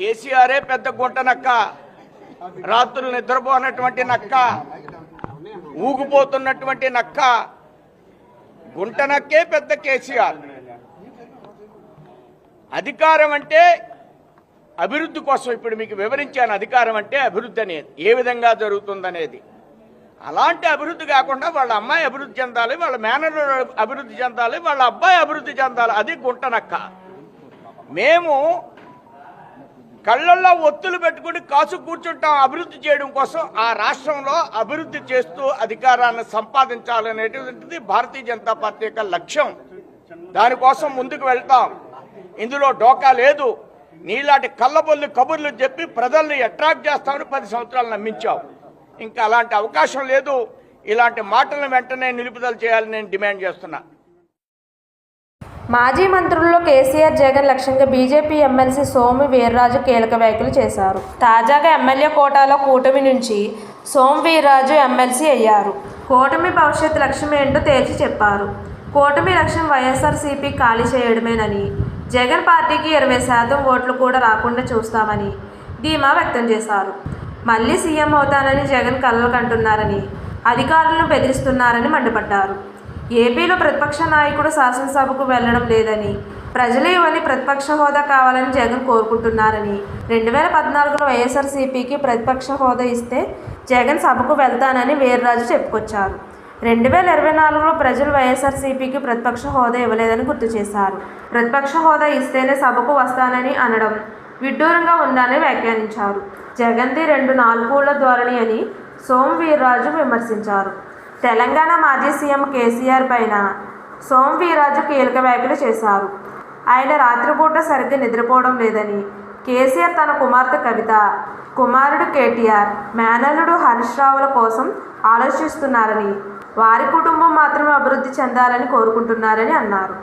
కేసీఆరే పెద్ద గుంట నక్క రాత్రులు నిద్రపోనటువంటి నక్క. ఊగిపోతున్నటువంటి నక్క. గుంట నక్కే పెద్ద కేసీఆర్. అధికారం అంటే అభివృద్ధి కోసం ఇప్పుడు మీకు వివరించాను. అధికారం అంటే అభివృద్ధి అనేది ఏ విధంగా జరుగుతుందనేది. అలాంటి అభివృద్ధి కాకుండా వాళ్ళ అమ్మాయి అభివృద్ధి చెందాలి వాళ్ళ మేనర్ అభివృద్ధి చెందాలి వాళ్ళ అబ్బాయి అభివృద్ధి చెందాలి. అది గుంటనక్క. మేము కళ్ళల్లో ఒత్తులు పెట్టుకుని కాసు కూర్చుంటాం అభివృద్ధి చేయడం కోసం ఆ రాష్ట్రంలో అభివృద్ధి చేస్తూ అధికారాన్ని సంపాదించాలనేటువంటిది భారతీయ జనతా పార్టీ యొక్క లక్ష్యం. దానికోసం ముందుకు వెళ్తాం. ఇందులో డోకా లేదు. నీలాంటి కళ్ళబొల్లి కబుర్లు చెప్పి ప్రజల్ని అట్రాక్ట్ చేస్తామని పది సంవత్సరాలు నమ్మించావు ఇంకా అలాంటి అవకాశం లేదు. ఇలాంటి మాటలను వెంటనే నిలుపుదల చేయాలని నేను డిమాండ్ చేస్తున్నా. మాజీ మంత్రుల్లో కేసీఆర్ జగన్ లక్ష్యంగా బీజేపీ ఎమ్మెల్సీ సోము వీర్రాజు కీలక వ్యాఖ్యలు చేశారు. తాజాగా ఎమ్మెల్యే కోటాలో కూటమి నుంచి సోము వీర్రాజు ఎమ్మెల్సీ అయ్యారు. కూటమి భవిష్యత్ లక్ష్యం ఏంటో తేల్చి చెప్పారు. కూటమి లక్ష్యం వైఎస్ఆర్సీపీ ఖాళీ చేయడమేనని జగన్ పార్టీకి ఇరవై శాతం ఓట్లు కూడా రాకుండా చూస్తామని ధీమా వ్యక్తం చేశారు. మళ్ళీ సీఎం అవుతానని జగన్ కలలు కంటున్నారని అధికారులను బెదిరిస్తున్నారని మండిపడ్డారు. ఏపీలో ప్రతిపక్ష నాయకుడు శాసనసభకు వెళ్ళడం లేదని ప్రజలే ఇవన్నీ ప్రతిపక్ష హోదా కావాలని జగన్ కోరుకుంటున్నారని. రెండు వేల పద్నాలుగులో వైఎస్ఆర్సీపీకి ప్రతిపక్ష హోదా ఇస్తే జగన్ సభకు వెళ్తానని వీర్రాజు చెప్పుకొచ్చారు. రెండు వేల ఇరవై నాలుగులో ప్రజలు వైఎస్ఆర్సీపీకి ప్రతిపక్ష హోదా ఇవ్వలేదని గుర్తు చేశారు. ప్రతిపక్ష హోదా ఇస్తేనే సభకు వస్తానని అనడం విడ్డూరంగా ఉందని వ్యాఖ్యానించారు. జగన్ది రెండు నాలుగుల ధోరణి అని సోము వీర్రాజు విమర్శించారు. తెలంగాణ మాజీ సీఎం కేసీఆర్ పైన సోము కీలక వ్యాఖ్యలు చేశారు. ఆయన రాత్రిపూట సరిగ్గా నిద్రపోవడం లేదని కేసీఆర్ తన కుమార్తె కవిత కుమారుడు కేటీఆర్ మేనల్లుడు హరీష్ రావుల కోసం ఆలోచిస్తున్నారని వారి కుటుంబం మాత్రమే అభివృద్ధి చెందాలని కోరుకుంటున్నారని అన్నారు.